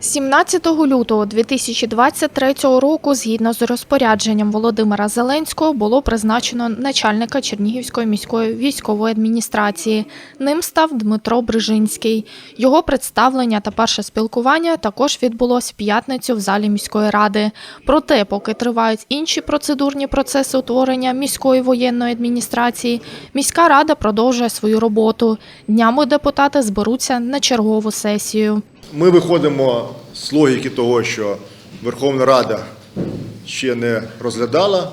17 лютого 2023 року, згідно з розпорядженням Володимира Зеленського, було призначено начальника Чернігівської міської військової адміністрації. Ним став Дмитро Брижинський. Його представлення та перше спілкування також відбулось в п'ятницю в залі міської ради. Проте, поки тривають інші процедурні процеси утворення міської воєнної адміністрації, міська рада продовжує свою роботу. Днями депутати зберуться на чергову сесію. Ми виходимо з логіки того, що Верховна Рада ще не розглядала,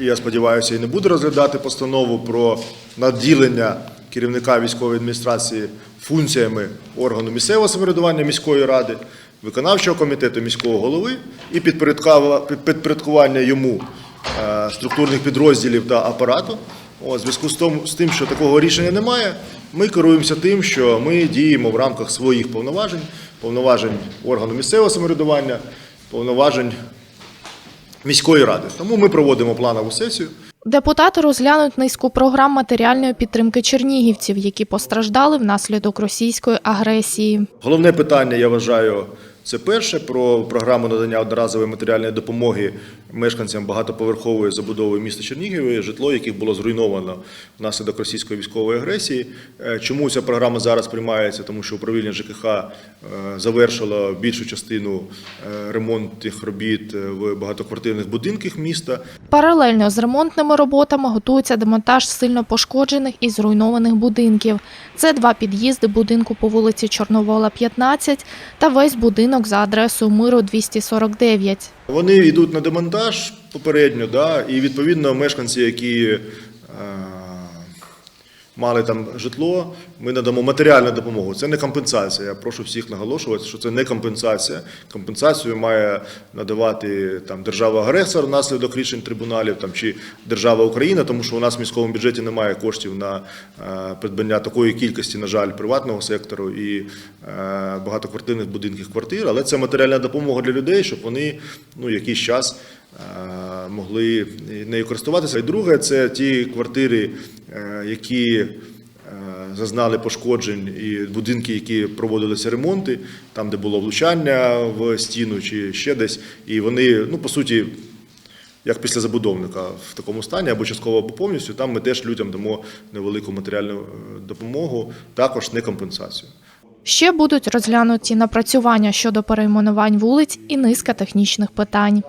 і я сподіваюся, і не буде розглядати постанову про наділення керівника військової адміністрації функціями органу місцевого самоврядування міської ради, виконавчого комітету міського голови і підпорядкування йому е, структурних підрозділів та апарату. О, зв'язку з з тим, що такого рішення немає, ми керуємося тим, що ми діємо в рамках своїх повноважень, повноважень органу місцевого самоврядування, повноважень міської ради. Тому ми проводимо планову сесію. Депутати розглянуть низку програм матеріальної підтримки чернігівців, які постраждали внаслідок російської агресії. Головне питання, я вважаю, це перше про програму надання одноразової матеріальної допомоги мешканцям багатоповерхової забудови міста Чернігів, житло, яких було зруйновано внаслідок російської військової агресії. Е, Чому ця програма зараз приймається? Тому що управління ЖКХ е, завершило більшу частину е, ремонтних робіт в багатоквартирних будинках міста. Паралельно з ремонтними роботами готується демонтаж сильно пошкоджених і зруйнованих будинків. Це два під'їзди будинку по вулиці Чорновола, 15 та весь будинок за адресою Миру 249. Вони йдуть на демонтаж попередньо, да, і відповідно мешканці, які е, мали там житло, ми надамо матеріальну допомогу. Це не компенсація. Я прошу всіх наголошувати, що це не компенсація. Компенсацію має надавати там держава-агресор внаслідок рішень трибуналів там чи держава Україна, тому що у нас в міському бюджеті немає коштів на е, придбання такої кількості, на жаль, приватного сектору і е, багатоквартирних будинків квартир. Але це матеріальна допомога для людей, щоб вони ну якийсь час е, могли нею користуватися. І друге, це ті квартири, які е, зазнали пошкоджень, і будинки, які проводилися ремонти, там, де було влучання в стіну чи ще десь, і вони, ну по суті. Як після забудовника в такому стані або частково або повністю, там ми теж людям дамо невелику матеріальну е, допомогу, також не компенсацію. Ще будуть розглянуті напрацювання щодо перейменувань вулиць і низка технічних питань.